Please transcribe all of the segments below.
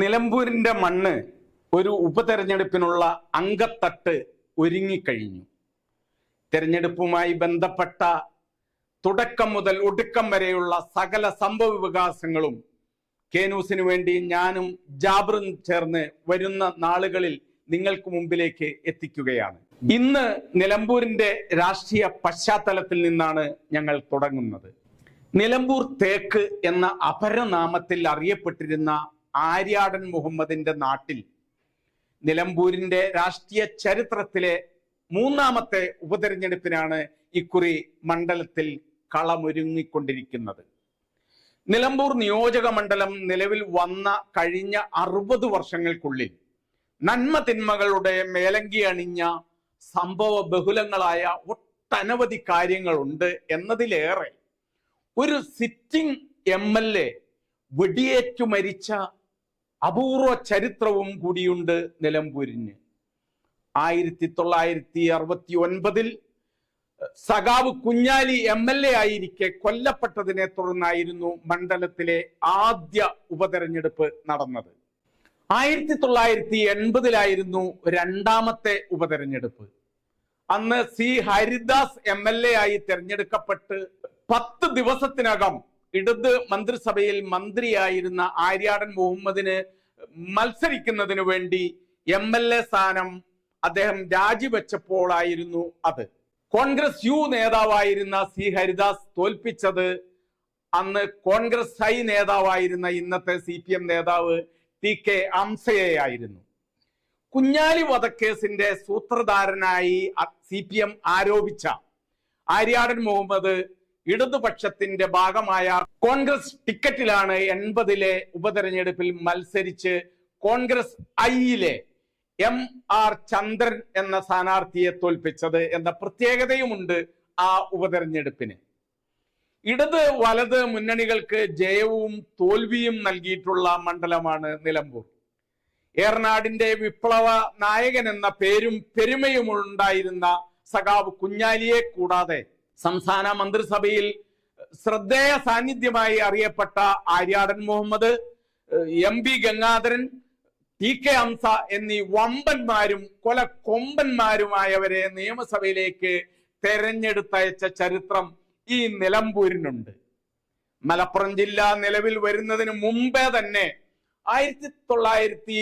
നിലമ്പൂരിന്റെ മണ്ണ് ഒരു ഉപതെരഞ്ഞെടുപ്പിനുള്ള അങ്കത്തട്ട് ഒരുങ്ങിക്കഴിഞ്ഞു. തെരഞ്ഞെടുപ്പുമായി ബന്ധപ്പെട്ട തുടക്കം മുതൽ ഒടുക്കം വരെയുള്ള സകല സംഭവ വികാസങ്ങളും കേനൂസിനു വേണ്ടി ഞാനും ജാബറും ചേർന്ന് വരുന്ന നാളുകളിൽ നിങ്ങൾക്ക് മുമ്പിലേക്ക് എത്തിക്കുകയാണ്. ഇന്ന് നിലമ്പൂരിന്റെ രാഷ്ട്രീയ പശ്ചാത്തലത്തിൽ നിന്നാണ് ഞങ്ങൾ തുടങ്ങുന്നത്. നിലമ്പൂർ തേക്ക് എന്ന അപരനാമത്തിൽ അറിയപ്പെട്ടിരുന്ന ആര്യാടൻ മുഹമ്മദിന്റെ നാട്ടിൽ നിലമ്പൂരിന്റെ രാഷ്ട്രീയ ചരിത്രത്തിലെ മൂന്നാമത്തെ ഉപതെരഞ്ഞെടുപ്പിനാണ് ഇക്കുറി മണ്ഡലത്തിൽ കളമൊരുങ്ങിക്കൊണ്ടിരിക്കുന്നത്. നിലമ്പൂർ നിയോജക മണ്ഡലം നിലവിൽ വന്ന കഴിഞ്ഞ അറുപത് വർഷങ്ങൾക്കുള്ളിൽ നന്മ തിന്മകളുടെ മേലങ്കി അണിഞ്ഞ സംഭവ ബഹുലങ്ങളായ ഒട്ടനവധി കാര്യങ്ങളുണ്ട് എന്നതിലേറെ ഒരു സിറ്റിംഗ് എം എൽ എ വെടിയേറ്റു മരിച്ച അപൂർവ ചരിത്രവും കൂടിയുണ്ട് നിലമ്പൂരിന്. ആയിരത്തി തൊള്ളായിരത്തി അറുപത്തി ഒൻപതിൽ സഖാവ് കുഞ്ഞാലി എം എൽ എ ആയിരിക്കെ കൊല്ലപ്പെട്ടതിനെ തുടർന്നായിരുന്നു മണ്ഡലത്തിലെ ആദ്യ ഉപതെരഞ്ഞെടുപ്പ് നടന്നത്. ആയിരത്തി തൊള്ളായിരത്തി എൺപതിലായിരുന്നു രണ്ടാമത്തെ ഉപതെരഞ്ഞെടുപ്പ്. അന്ന് C Haridas M L A ആയി തെരഞ്ഞെടുക്കപ്പെട്ട് പത്ത് ദിവസത്തിനകം ഇടത് മന്ത്രിസഭയിൽ മന്ത്രിയായിരുന്ന ആര്യാടൻ മുഹമ്മദിന് മത്സരിക്കുന്നതിന് വേണ്ടി എം എൽ എ സ്ഥാനം അദ്ദേഹം രാജിവെച്ചപ്പോഴായിരുന്നു അത്. കോൺഗ്രസ് യു നേതാവായിരുന്ന സി ഹരിദാസ് തോൽപ്പിച്ചത് അന്ന് കോൺഗ്രസ് ഐ നേതാവായിരുന്ന ഇന്നത്തെ സി പി എം നേതാവ് ടി കെ അംസയെയായിരുന്നു കുഞ്ഞാലി വധക്കേസിന്റെ സൂത്രധാരനായി സി പി എം ആരോപിച്ച ആര്യാടൻ മുഹമ്മദ് ഇടതുപക്ഷത്തിന്റെ ഭാഗമായ കോൺഗ്രസ് ടിക്കറ്റിലാണ് എൺപതിലെ ഉപതെരഞ്ഞെടുപ്പിൽ മത്സരിച്ച് കോൺഗ്രസ് ഐയിലെ എം ആർ ചന്ദ്രൻ എന്ന സ്ഥാനാർത്ഥിയെ തോൽപ്പിച്ചത് എന്ന പ്രത്യേകതയുമുണ്ട് ആ ഉപതെരഞ്ഞെടുപ്പിന്. ഇടത് വലത് മുന്നണികൾക്ക് ജയവും തോൽവിയും നൽകിയിട്ടുള്ള മണ്ഡലമാണ് നിലമ്പൂർ. ഏർനാടിന്റെ വിപ്ലവ നായകൻ എന്ന പേരും പെരുമയും ഉണ്ടായിരുന്ന സഖാവ് കുഞ്ഞാലിയെ കൂടാതെ സംസ്ഥാന മന്ത്രിസഭയിൽ ശ്രദ്ധേയ സാന്നിധ്യമായി അറിയപ്പെട്ട Aryadan Muhammad M P Gangadharan T K Hamsa എന്നീ വമ്പന്മാരും കൊല കൊമ്പന്മാരുമായവരെ നിയമസഭയിലേക്ക് തെരഞ്ഞെടുത്തയച്ച ചരിത്രം ഈ നിലമ്പൂരിനുണ്ട്. മലപ്പുറം ജില്ല നിലവിൽ വരുന്നതിന് മുമ്പേ തന്നെ ആയിരത്തി തൊള്ളായിരത്തി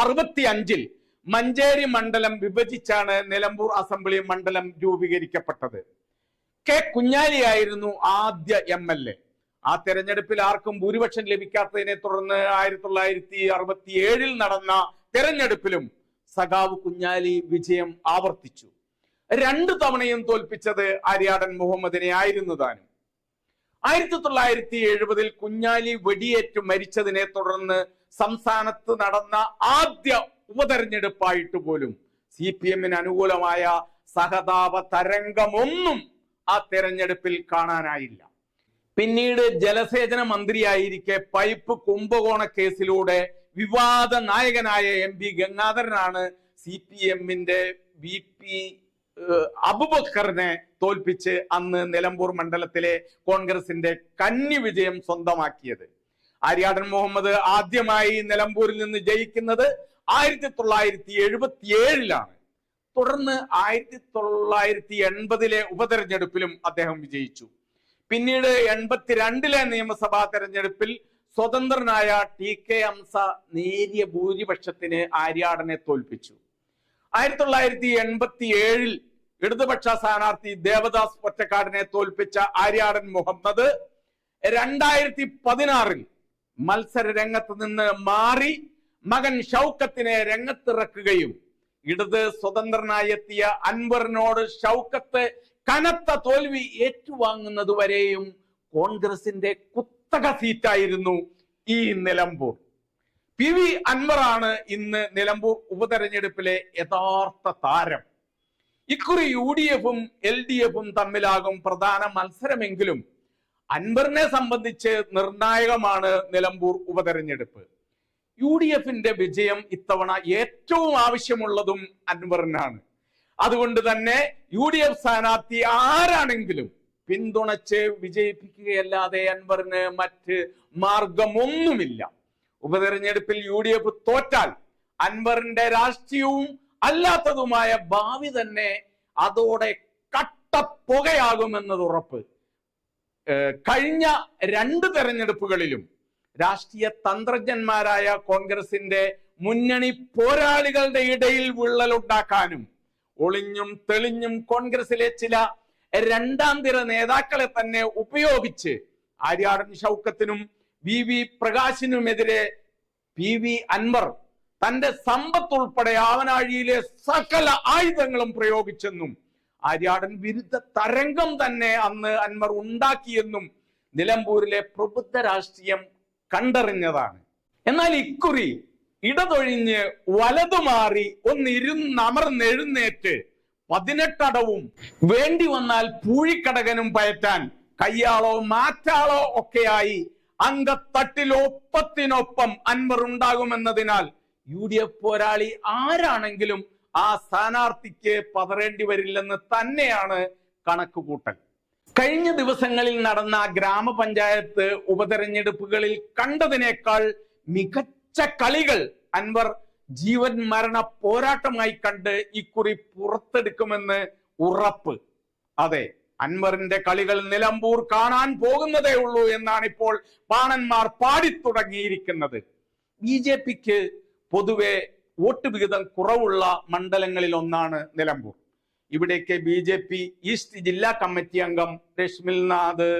അറുപത്തി അഞ്ചിൽ മഞ്ചേരി മണ്ഡലം വിഭജിച്ചാണ് നിലമ്പൂർ അസംബ്ലി മണ്ഡലം രൂപീകരിക്കപ്പെട്ടത്. കെ കുഞ്ഞാലിയായിരുന്നു ആദ്യ എം എൽ എ. ആ തെരഞ്ഞെടുപ്പിൽ ആർക്കും ഭൂരിപക്ഷം ലഭിക്കാത്തതിനെ തുടർന്ന് ആയിരത്തി തൊള്ളായിരത്തി അറുപത്തി ഏഴിൽ നടന്ന തെരഞ്ഞെടുപ്പിലും സഖാവ് കുഞ്ഞാലി വിജയം ആവർത്തിച്ചു. രണ്ടു തവണയും തോൽപ്പിച്ചത് ആര്യാടൻ മുഹമ്മദിനെ ആയിരുന്നു താനും. ആയിരത്തി തൊള്ളായിരത്തി എഴുപതിൽ കുഞ്ഞാലി വെടിയേറ്റ് മരിച്ചതിനെ തുടർന്ന് സംസ്ഥാനത്ത് നടന്ന ആദ്യ ഉപതെരഞ്ഞെടുപ്പായിട്ട് പോലും സി പി എമ്മിന് അനുകൂലമായ സഹതാപ തരംഗമൊന്നും ആ തെരഞ്ഞെടുപ്പിൽ കാണാനായില്ല. പിന്നീട് ജലസേചന മന്ത്രിയായിരിക്കെ പൈപ്പ് കുംഭകോണ കേസിലൂടെ വിവാദ നായകനായ എം പി ഗംഗാധരനാണ് സി പി എമ്മിന്റെ വി പി അബുബക്കറിനെ തോൽപ്പിച്ച് അന്ന് നിലമ്പൂർ മണ്ഡലത്തിലെ കോൺഗ്രസിന്റെ കന്നി വിജയം സ്വന്തമാക്കിയത്. ആര്യാടൻ മുഹമ്മദ് ആദ്യമായി നിലമ്പൂരിൽ നിന്ന് ജയിക്കുന്നത് ആയിരത്തി തൊള്ളായിരത്തി എഴുപത്തി ഏഴിലാണ് തുടർന്ന് ആയിരത്തി തൊള്ളായിരത്തി എൺപതിലെ ഉപതെരഞ്ഞെടുപ്പിലും അദ്ദേഹം വിജയിച്ചു. പിന്നീട് എൺപത്തിരണ്ടിലെ നിയമസഭാ തെരഞ്ഞെടുപ്പിൽ സ്വതന്ത്രനായ ടി കെ അംസ നേരിയ ഭൂരിപക്ഷത്തിന് ആര്യാടനെ തോൽപ്പിച്ചു. ആയിരത്തി തൊള്ളായിരത്തി എൺപത്തി ഏഴിൽ ഇടതുപക്ഷ സ്ഥാനാർത്ഥി ദേവദാസ് പൊറ്റക്കാടിനെ തോൽപ്പിച്ച ആര്യാടൻ മുഹമ്മദ് രണ്ടായിരത്തി പതിനാറിൽ മത്സര രംഗത്ത് നിന്ന് മാറി മകൻ ഷൗക്കത്തിനെ രംഗത്തിറക്കുകയും ഇടത് സ്വതന്ത്രനായി എത്തിയ അൻവറിനോട് ഷൗക്കത്ത് കനത്ത തോൽവി ഏറ്റുവാങ്ങുന്നത് വരെയും കോൺഗ്രസിന്റെ കുത്തക സീറ്റായിരുന്നു ഈ നിലമ്പൂർ. പി വി അൻവറാണ് ഇന്ന് നിലമ്പൂർ ഉപതെരഞ്ഞെടുപ്പിലെ യഥാർത്ഥ താരം. ഇക്കുറി യു ഡി എഫും എൽ ഡി എഫും തമ്മിലാകും പ്രധാന മത്സരമെങ്കിലും അൻവറിനെ സംബന്ധിച്ച് നിർണായകമാണ് നിലമ്പൂർ ഉപതെരഞ്ഞെടുപ്പ്. യു ഡി എഫിന്റെ വിജയം ഇത്തവണ ഏറ്റവും ആവശ്യമുള്ളതും അൻവറിനാണ്. അതുകൊണ്ട് തന്നെ യു ഡി എഫ് സ്ഥാനാർത്ഥി ആരാണെങ്കിലും പിന്തുണച്ച് വിജയിപ്പിക്കുകയല്ലാതെ അൻവറിന് മറ്റ് മാർഗമൊന്നുമില്ല. ഉപതെരഞ്ഞെടുപ്പിൽ യു ഡി എഫ് തോറ്റാൽ അൻവറിന്റെ രാഷ്ട്രീയവും അല്ലാത്തതുമായ ഭാവി തന്നെ അതോടെ കട്ടപ്പുകയാകുമെന്നത് ഉറപ്പ്. കഴിഞ്ഞ രണ്ട് തെരഞ്ഞെടുപ്പുകളിലും രാഷ്ട്രീയ തന്ത്രജ്ഞന്മാരായ കോൺഗ്രസിന്റെ മുന്നണി പോരാളികളുടെ ഇടയിൽ വിള്ളലുണ്ടാക്കാനും ഒളിഞ്ഞും തെളിഞ്ഞും കോൺഗ്രസിലെ ചില രണ്ടാം തിര നേതാക്കളെ തന്നെ ഉപയോഗിച്ച് ആര്യാടൻ ഷൗക്കത്തിനും വി വി പ്രകാശിനുമെതിരെ പി വി അൻവർ തന്റെ സമ്പത്ത് ഉൾപ്പെടെ ആവനാഴിയിലെ സകല ആയുധങ്ങളും പ്രയോഗിച്ചെന്നും ആര്യാടൻ വിരുദ്ധ തരംഗം തന്നെ അന്ന് അൻവർ ഉണ്ടാക്കിയെന്നും നിലമ്പൂരിലെ പ്രബുദ്ധ രാഷ്ട്രീയം കണ്ടറിഞ്ഞതാണ്. എന്നാൽ ഇക്കുറി ഇടതൊഴിഞ്ഞ് വലതുമാറി ഒന്നിരുന്നമർന്നെഴുന്നേറ്റ് പതിനെട്ടടവും വേണ്ടി വന്നാൽ പൂഴിക്കടകനും പയറ്റാൻ കയ്യാളോ മാറ്റാളോ ഒക്കെയായി അംഗത്തട്ടിലൊപ്പത്തിനൊപ്പം അൻവർ ഉണ്ടാകുമെന്നതിനാൽ യു ഡി എഫ് പോരാളി ആരാണെങ്കിലും ആ സ്ഥാനാർത്ഥിക്ക് പതറേണ്ടി വരില്ലെന്ന് തന്നെയാണ് കണക്കുകൂട്ടൽ. കഴിഞ്ഞ ദിവസങ്ങളിൽ നടന്ന ഗ്രാമപഞ്ചായത്ത് ഉപതെരഞ്ഞെടുപ്പുകളിൽ കണ്ടതിനേക്കാൾ മികച്ച കളികൾ അൻവർ ജീവൻ മരണ പോരാട്ടമായി കണ്ട് ഇക്കുറി പുറത്തെടുക്കുമെന്ന് ഉറപ്പ്. അതെ അൻവറിന്റെ കളികൾ നിലമ്പൂർ കാണാൻ പോകുന്നതേ ഉള്ളൂ എന്നാണ് ഇപ്പോൾ പാണന്മാർ പാടിത്തുടങ്ങിയിരിക്കുന്നത്. ബി ജെ പിക്ക് പൊതുവെ വോട്ട് വിഹിതം കുറവുള്ള മണ്ഡലങ്ങളിൽ ഒന്നാണ് നിലമ്പൂർ. ഇവിടേക്ക് ബി ജെ പി ഈസ്റ്റ് ജില്ലാ കമ്മിറ്റി അംഗം രശ്മിൽനാഥ്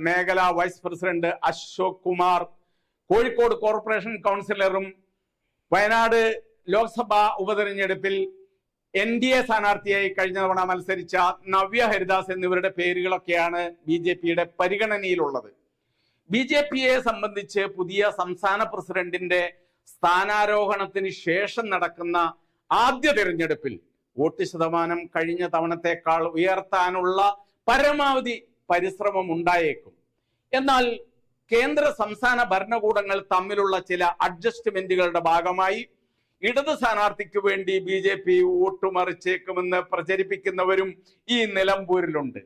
മേഖലാ vice president Ashok Kumar Kozhikode corporation കൗൺസിലറും Wayanad Lok Sabha ഉപതെരഞ്ഞെടുപ്പിൽ എൻ ഡി എ സ്ഥാനാർത്ഥിയായി കഴിഞ്ഞ തവണ മത്സരിച്ച നവ്യ ഹരിദാസ് എന്നിവരുടെ പേരുകളൊക്കെയാണ് ബി ജെ പിയുടെ പരിഗണനയിലുള്ളത്. ബി ജെ പിയെ സംബന്ധിച്ച് പുതിയ സംസ്ഥാന പ്രസിഡന്റിന്റെ സ്ഥാനാരോഹണത്തിന് ശേഷം നടക്കുന്ന ആദ്യ തിരഞ്ഞെടുപ്പിൽ വോട്ട് ശതമാനം കഴിഞ്ഞ തവണത്തേക്കാൾ ഉയർത്താനുള്ള പരമാവധി പരിശ്രമം ഉണ്ടായേക്കും. എന്നാൽ കേന്ദ്ര സംസ്ഥാന ഭരണകൂടങ്ങൾ തമ്മിലുള്ള ചില അഡ്ജസ്റ്റ്മെന്റുകളുടെ ഭാഗമായി ഇടത് സ്ഥാനാർത്ഥിക്ക് വേണ്ടി ബി ജെ പി വോട്ടുമറിച്ചേക്കുമെന്ന് പ്രചരിപ്പിക്കുന്നവരും ഈ നിലമ്പൂരിലുണ്ട്.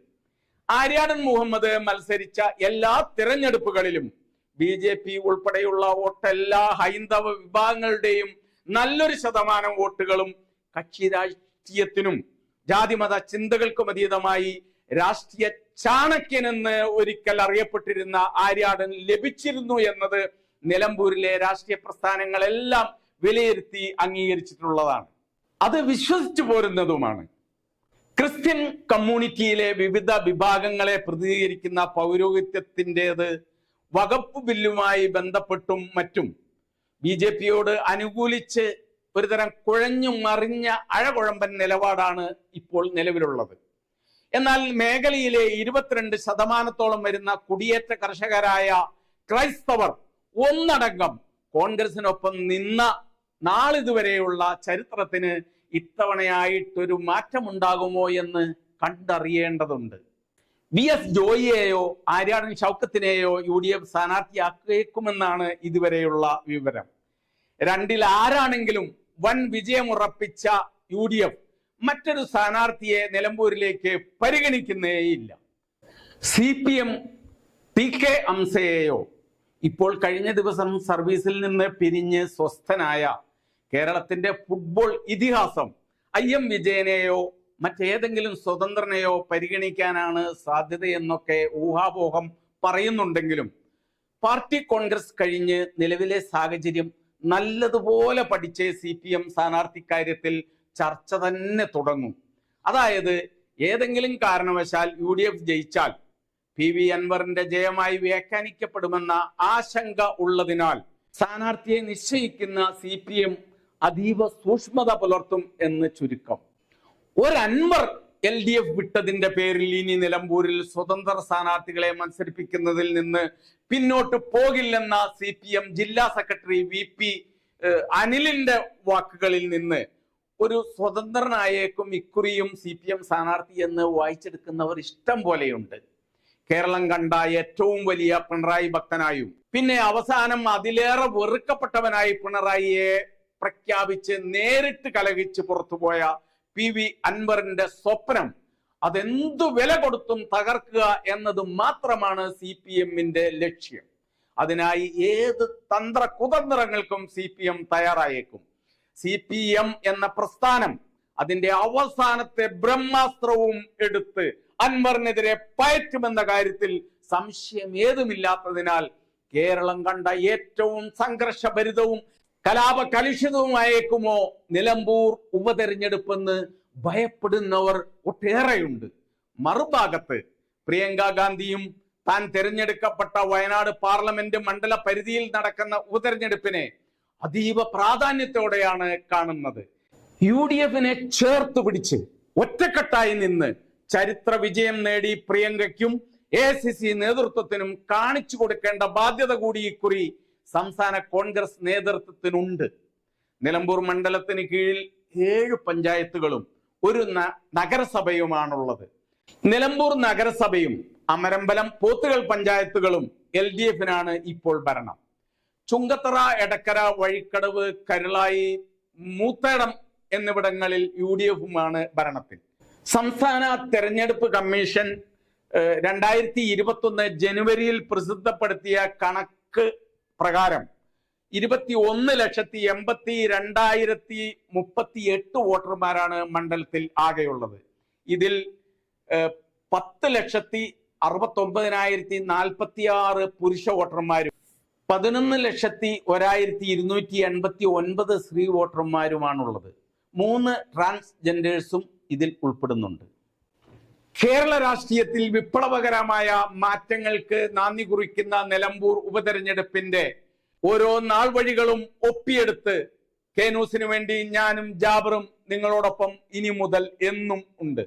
ആര്യാടൻ മുഹമ്മദ് മത്സരിച്ച എല്ലാ തിരഞ്ഞെടുപ്പുകളിലും ബി ജെ പി ഉൾപ്പെടെയുള്ള വോട്ടെല്ലാ ഹൈന്ദവ വിഭാഗങ്ങളുടെയും നല്ലൊരു ശതമാനം വോട്ടുകളും കക്ഷി രാഷ്ട്രീയത്തിനും ജാതിമത ചിന്തകൾക്കും അതീതമായി രാഷ്ട്രീയ ചാണക്യനെന്ന് ഒരിക്കൽ അറിയപ്പെട്ടിരുന്ന ആര്യാടൻ ലഭിച്ചിരുന്നു എന്നത് നിലമ്പൂരിലെ രാഷ്ട്രീയ പ്രസ്ഥാനങ്ങളെല്ലാം വിലയിരുത്തി അംഗീകരിച്ചിട്ടുള്ളതാണ്. അത് വിശ്വസിച്ചു പോരുന്നതുമാണ്. ക്രിസ്ത്യൻ കമ്മ്യൂണിറ്റിയിലെ വിവിധ വിഭാഗങ്ങളെ പ്രതിനിധീകരിക്കുന്ന പൗരോഹിത്യത്തിന്റെത് വകുപ്പ് ബില്ലുമായി ബന്ധപ്പെട്ടും മറ്റും ബി ജെ പിയോട് അനുകൂലിച്ച് ഒരുതരം കുഴഞ്ഞു മറിഞ്ഞ അഴകുഴമ്പൻ നിലപാടാണ് ഇപ്പോൾ നിലവിലുള്ളത്. എന്നാൽ മേഖലയിലെ ഇരുപത്തിരണ്ട് ശതമാനത്തോളം വരുന്ന കുടിയേറ്റ കർഷകരായ ക്രൈസ്തവർ ഒന്നടങ്കം കോൺഗ്രസിനൊപ്പം നിന്ന നാളിതുവരെയുള്ള ചരിത്രത്തിന് ഇത്തവണയായിട്ടൊരു മാറ്റമുണ്ടാകുമോ എന്ന് കണ്ടറിയേണ്ടതുണ്ട്. വി എസ് ജോയിയെയോ ആര്യാടൻ ഷൗക്കത്തിനെയോ യു ഡി എഫ് സ്ഥാനാർത്ഥിയാക്കേക്കുമെന്നാണ് ഇതുവരെയുള്ള വിവരം. രണ്ടിൽ ആരാണെങ്കിലും വൻ വിജയമുറപ്പിച്ച യു ഡി എഫ് മറ്റൊരു സ്ഥാനാർത്ഥിയെ നിലമ്പൂരിലേക്ക് പരിഗണിക്കുന്നേയില്ല C P M T K അംസയെയോ ഇപ്പോൾ കഴിഞ്ഞ ദിവസം സർവീസിൽ നിന്ന് പിരിഞ്ഞ് സ്വസ്ഥനായ കേരളത്തിന്റെ ഫുട്ബോൾ ഇതിഹാസം ഐ എം വിജയനെയോ മറ്റേതെങ്കിലും സ്വതന്ത്രനെയോ പരിഗണിക്കാനാണ് സാധ്യതയെന്നൊക്കെ ഊഹാപോഹം പറയുന്നുണ്ടെങ്കിലും പാർട്ടി കോൺഗ്രസ് കഴിഞ്ഞ് നിലവിലെ സാഹചര്യം നല്ലതുപോലെ പഠിച്ച് സി പി എം സ്ഥാനാർത്ഥി കാര്യത്തിൽ ചർച്ച തന്നെ തുടങ്ങും. അതായത് ഏതെങ്കിലും കാരണവശാൽ യു ഡി എഫ് ജയിച്ചാൽ പി വി അൻവറിന്റെ ജയമായി വ്യാഖ്യാനിക്കപ്പെടുമെന്ന ആശങ്ക ഉള്ളതിനാൽ സ്ഥാനാർത്ഥിയെ നിശ്ചയിക്കുന്ന സി പി എം അതീവ സൂക്ഷ്മത പുലർത്തും എന്ന് ചുരുക്കം. ഒരു അൻവർ എൽ ഡി എഫ് വിട്ടതിന്റെ പേരിൽ ഇനി നിലമ്പൂരിൽ സ്വതന്ത്ര സ്ഥാനാർത്ഥികളെ മത്സരിപ്പിക്കുന്നതിൽ നിന്ന് പിന്നോട്ട് പോകില്ലെന്ന സി പി എം ജില്ലാ സെക്രട്ടറി വി പി അനിലിന്റെ വാക്കുകളിൽ നിന്ന് ഒരു സ്വതന്ത്രനായേക്കും ഇക്കുറിയും സി പി എം സ്ഥാനാർത്ഥി എന്ന് വായിച്ചെടുക്കുന്നവർ ഇഷ്ടം പോലെയുണ്ട്. കേരളം കണ്ട ഏറ്റവും വലിയ പിണറായി ഭക്തനായും പിന്നെ അവസാനം അതിലേറെ വെറുക്കപ്പെട്ടവനായി പിണറായിയെ പ്രഖ്യാപിച്ച് നേരിട്ട് കലഹിച്ച് പുറത്തുപോയ പി വി അൻവറിന്റെ സ്വപ്നം. അതെന്തു വില കൊടുത്തും തകർക്കുക എന്നത് മാത്രമാണ് സി പി എമ്മിന്റെ ലക്ഷ്യം. അതിനായി ഏത് തന്ത്ര കുതന്ത്രങ്ങൾക്കും സി പി എം തയ്യാറായേക്കും. സി പി എം എന്ന പ്രസ്ഥാനം അതിന്റെ അവസാനത്തെ ബ്രഹ്മാസ്ത്രവും എടുത്ത് അൻവറിനെതിരെ പയറ്റുമെന്ന കാര്യത്തിൽ സംശയം ഏതുമില്ലാത്തതിനാൽ കേരളം കണ്ട ഏറ്റവും സംഘർഷഭരിതവും കലാപ കലുഷിതവുമായേക്കുമോ നിലമ്പൂർ ഉപതെരഞ്ഞെടുപ്പെന്ന് ഭയപ്പെടുന്നവർ ഒട്ടേറെയുണ്ട്. മറുഭാഗത്ത് പ്രിയങ്ക ഗാന്ധിയും താൻ തിരഞ്ഞെടുക്കപ്പെട്ട വയനാട് പാർലമെന്റ് മണ്ഡല പരിധിയിൽ നടക്കുന്ന ഉപതെരഞ്ഞെടുപ്പിനെ അതീവ പ്രാധാന്യത്തോടെയാണ് കാണുന്നത്. യു ഡി എഫിനെ ചേർത്ത് പിടിച്ച് ഒറ്റക്കെട്ടായി നിന്ന് ചരിത്ര വിജയം നേടി പ്രിയങ്കയ്ക്കും എ സി സി നേതൃത്വത്തിനും കാണിച്ചു കൊടുക്കേണ്ട ബാധ്യത കൂടി ഇക്കുറി സംസ്ഥാന കോൺഗ്രസ് നേതൃത്വത്തിനുണ്ട്. നിലമ്പൂർ മണ്ഡലത്തിന് കീഴിൽ ഏഴ് പഞ്ചായത്തുകളും ഒരു നഗരസഭയുമാണുള്ളത്. നിലമ്പൂർ നഗരസഭയും അമരമ്പലം പോത്തുകൾ പഞ്ചായത്തുകളും എൽ ഡി എഫിനാണ് ഇപ്പോൾ ഭരണം. ചുങ്കത്തറ എടക്കര വഴിക്കടവ് കരുളായി മൂത്തേടം എന്നിവിടങ്ങളിൽ യു ഡി എഫുമാണ് ഭരണത്തിൽ. സംസ്ഥാന തെരഞ്ഞെടുപ്പ് കമ്മീഷൻ രണ്ടായിരത്തി ഇരുപത്തി ഒന്ന് ജനുവരിയിൽ പ്രസിദ്ധപ്പെടുത്തിയ കണക്ക് പ്രകാരം ഇരുപത്തി ഒന്ന് ലക്ഷത്തി എൺപത്തി രണ്ടായിരത്തി മുപ്പത്തി എട്ട് വോട്ടർമാരാണ് മണ്ഡലത്തിൽ ആകെയുള്ളത്. ഇതിൽ പത്ത് ലക്ഷത്തി അറുപത്തി ഒമ്പതിനായിരത്തി നാൽപ്പത്തി ആറ് പുരുഷ വോട്ടർമാരും പതിനൊന്ന് ലക്ഷത്തി ഒരായിരത്തി ഇരുന്നൂറ്റി എൺപത്തി ഒൻപത് സ്ത്രീ വോട്ടർമാരുമാണുള്ളത്. മൂന്ന് ട്രാൻസ്ജെൻഡേഴ്സും ഇതിൽ ഉൾപ്പെടുന്നുണ്ട്. കേരള രാഷ്ട്രീയത്തിൽ വിപ്ലവകരമായ മാറ്റങ്ങൾക്ക് നാന്ദി കുറിക്കുന്ന നിലമ്പൂർ ഉപതെരഞ്ഞെടുപ്പിന്റെ ഓരോ നാൾ വഴികളും ഒപ്പിയെടുത്ത് കെ ന്യൂസിന് വേണ്ടി ഞാനും ജാബറും നിങ്ങളോടൊപ്പം ഇനി മുതൽ എന്നും ഉണ്ട്.